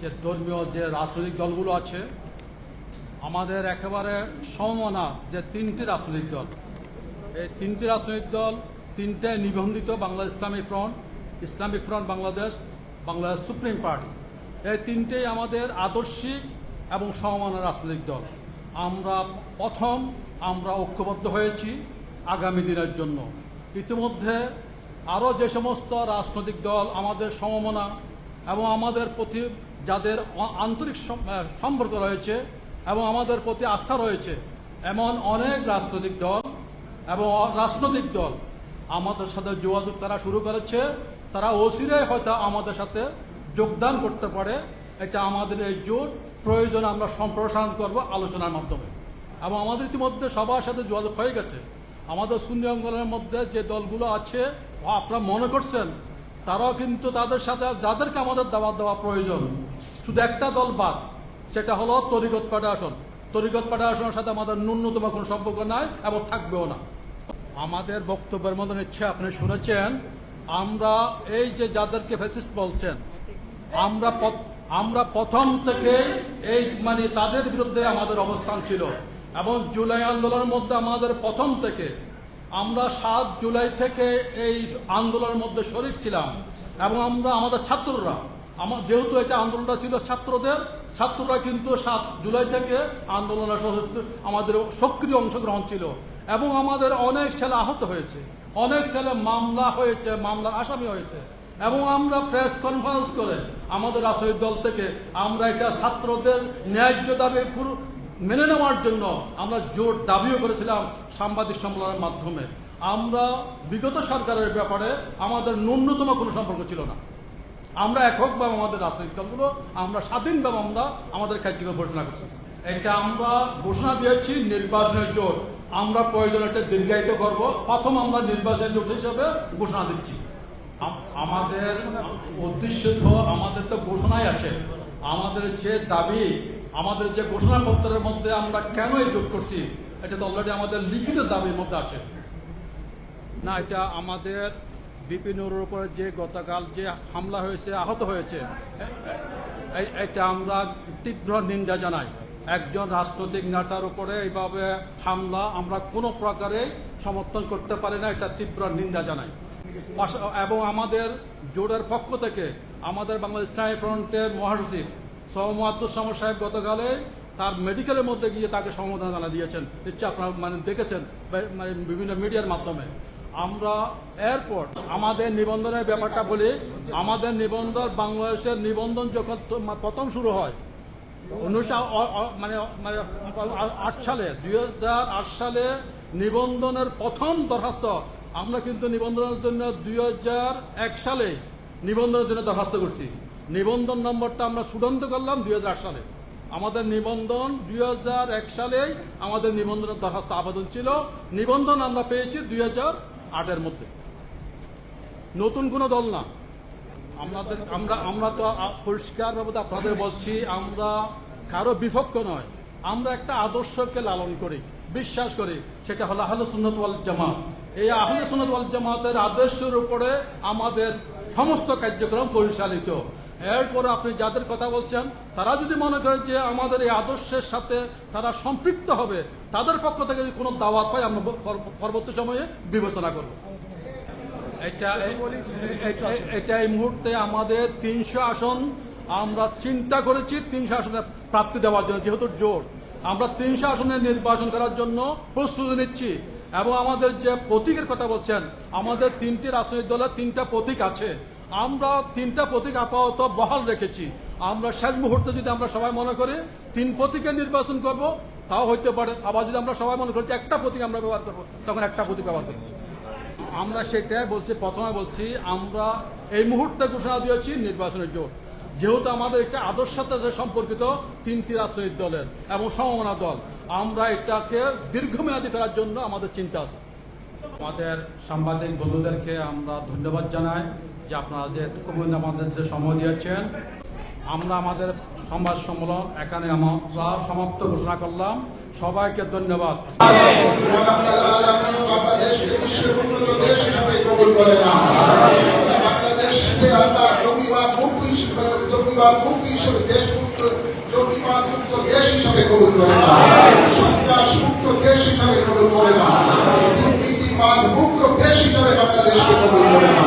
যে ধর্মীয় যে রাজনৈতিক দলগুলো আছে, আমাদের একেবারে সমমনা যে তিনটি রাজনৈতিক দল। এই তিনটি রাজনৈতিক দল তিনটে নিবন্ধিত Bangla Islami front Islamic front Bangladesh Bangladesh supreme party. এই তিনটেই আমাদের আদর্শিক এবং সমমানের রাজনৈতিক দল। আমরা প্রথম, আমরা ঐক্যবদ্ধ হয়েছি আগামী দিনের জন্য। ইতিমধ্যে আরও যে সমস্ত রাজনৈতিক দল আমাদের সমমনা এবং আমাদের প্রতি যাদের আন্তরিক সম্পর্ক রয়েছে এবং আমাদের প্রতি আস্থা রয়েছে, এমন অনেক রাজনৈতিক দল এবং রাজনৈতিক দল আমাদের সাথে যোগাযোগ তারা শুরু করেছে। তারা অচিরে হয়তো আমাদের সাথে যোগদান করতে পারে। এটা আমাদের এই জোট প্রয়োজনে আমরা সম্প্রসারণ করব আলোচনার মাধ্যমে। এবং আমাদের ইতিমধ্যে সবার সাথে যোগাযোগ হয়ে গেছে। আমাদের শূন্য অঙ্গনের মধ্যে যে দলগুলো আছে আপনারা মনে করছেন তারাও কিন্তু তাদের সাথে, যাদেরকে আমাদের দাওয়াত দেওয়া প্রয়োজন, শুধু একটা দল বাদ, সেটা হলো তরিকত ফেডারেশন তরিকত ফেডারেশনের সাথে আমাদের ন্যূনতম কোনো সম্পর্ক নাই এবং থাকবেও না। আমাদের বক্তব্যের মতন ইচ্ছে আপনি শুনেছেন, আমরা এই যে যাদেরকে ফেসিস্ট বলছেন, আমরা আমরা প্রথম থেকে এই মানে তাদের বিরুদ্ধে আমাদের অবস্থান ছিল। এবং জুলাই আন্দোলনের মধ্যে আমাদের প্রথম থেকে আমরা সাত জুলাই থেকে এই আন্দোলনের মধ্যে শরিক ছিলাম এবং আমরা আমাদের ছাত্ররা, আমার যেহেতু এটা আন্দোলনটা ছিল ছাত্রদের, ছাত্ররা কিন্তু সাত জুলাই থেকে আন্দোলনের সহ- আমাদের সক্রিয় অংশগ্রহণ ছিল এবং আমাদের অনেক ছেলে আহত হয়েছে, অনেক ছেলে মামলা হয়েছে, মামলার আসামি হয়েছে এবং আমরা প্রেস কনফারেন্স করে আমাদের রাজনৈতিক দল থেকে আমরা এটা ছাত্রদের ন্যায্য দাবি মেনে নেওয়ার জন্য আমরা জোর দাবিও করেছিলাম সাংবাদিক সম্মেলনের মাধ্যমে। আমরা বিগত সরকারের ব্যাপারে আমাদের ন্যূনতম কোনো সম্পর্ক ছিল না। আমরা এককভাবে আমাদের রাজনৈতিক দলগুলো, আমরা স্বাধীনভাবে আমরা আমাদের কার্যক্রম ঘোষণা করছি। এটা আমরা ঘোষণা দিয়েছি নির্বাচনের জোট আমরা প্রয়োজন এটা দীর্ঘায়িত করব। প্রথম আমরা নির্বাচনের জোট হিসেবে ঘোষণা দিচ্ছি। আমাদের উদ্দেশ্য তো আমাদের তো ঘোষণাই আছে। আমাদের যে দাবি আমাদের যে ঘোষণাপত্রের মধ্যে আমরা কেন এই জোট করছি, এটা তো অলরেডি আমাদের লিখিত দাবির মধ্যে আছে। না, এটা আমাদের বিপিনুর উপরে যে গতকাল যে হামলা হয়েছে, আহত হয়েছে এটা আমরা তীব্র নিন্দা জানাই। একজন রাজনৈতিক নেতার উপরে এইভাবে হামলা আমরা কোনো প্রকারে সমর্থন করতে পারি না, এটা তীব্র নিন্দা জানাই। এবং আমাদের জোটের পক্ষ থেকে আমাদের বাংলাদেশ ফ্রন্টের মহাসচিব সৌমাদ্দুর সাহেব গতকালে তার মেডিকেলের মধ্যে গিয়ে তাকে সমবেদনা জানা দিয়েছেন। নিশ্চয় আপনারা মানে দেখেছেন মানে বিভিন্ন মিডিয়ার মাধ্যমে। আমরা এরপর আমাদের নিবন্ধনের ব্যাপারটা বলি, আমাদের নিবন্ধন বাংলাদেশের নিবন্ধন যখন প্রথম শুরু হয়, উনিশশো মানে মানে আট সালে, দুই হাজার আট সালে নিবন্ধনের প্রথম দরখাস্ত, আমরা কিন্তু নিবন্ধনের জন্য দুই হাজার এক সালে নিবন্ধনের জন্য দরখাস্ত করছি। নিবন্ধন নম্বরটা আমরা চূড়ান্ত করলাম দুই সালে। আমাদের নিবন্ধন দুই হাজার এক সালেই আমাদের নিবন্ধনের দরখাস্ত আবেদন ছিল। নিবন্ধন আমরা পেয়েছি দুই হাজার আটের মধ্যে। নতুন কোনো দল না। আমাদের, আমরা আমরা তো পরিষ্কারভাবে আপনাদের বলছি, আমরা কারও বিপক্ষ নয়। আমরা একটা আদর্শকে লালন করি, বিশ্বাস করি, সেটা হলো আহলে সুন্নত ওয়াল জামাত। এই আহলে সুন্নত ওয়াল জামাতের আদর্শের উপরে আমাদের সমস্ত কার্যক্রম পরিচালিত। এরপরে আপনি যাদের কথা বলছেন, তারা যদি মনে করেন যে আমাদের এই আদর্শের সাথে তারা সম্পৃক্ত হবে, তাদের পক্ষ থেকে যদি কোনো দাওয়াত পাই, আমরা পরবর্তী সময়ে বিবেচনা করব। এটা এটা- এই মুহূর্তে আমাদের তিনশো আসন। আমরা চিন্তা করেছি তিনশো আসনের প্রাপ্তি দেওয়ার জন্য, যেহেতু জোর। আমরা তিনশো আসনের নির্বাচন করার জন্য প্রস্তুতি নিচ্ছি। এবং আমাদের যে প্রতীকের কথা বলছেন, আমাদের তিনটি রাজনৈতিক দলের তিনটা প্রতীক আছে। আমরা তিনটা প্রতীক আপাতত বহাল রেখেছি। আমরা শেষ মুহূর্তে যদি আমরা সবাই মনে করি তিন প্রতীকের নির্বাচন করব, তাও হইতে পারে। আবার যদি আমরা সবাই মনে করি একটা প্রতীক আমরা ব্যবহার করব, তখন একটা প্রতীক ব্যবহার করব। আমরা সেটাই বলছি, প্রথমে বলছি, আমরা এই মুহূর্তে ঘোষণা দিয়েছি নির্বাচনের জোট। যেহেতু আমাদের একটা আদর্শতার সাথে সম্পর্কিত তিনটি রাজনৈতিক দলের এবং সমমনা দল, আমরা এটাকে দীর্ঘমেয়াদী করার জন্য আমাদের চিন্তা আছে। আমাদের সাংবাদিক বন্ধুদেরকে আমরা ধন্যবাদ জানাই। যে আপনারা যে পর্যন্ত আমাদের যে সময় দিয়েছেন, আমরা আমাদের সংবাদ সম্মেলন এখানে আমরা সমাপ্ত ঘোষণা করলাম। সবাইকে ধন্যবাদ। মুক্ত দেশ হিসাবে বাংলাদেশকে কবুল করে না।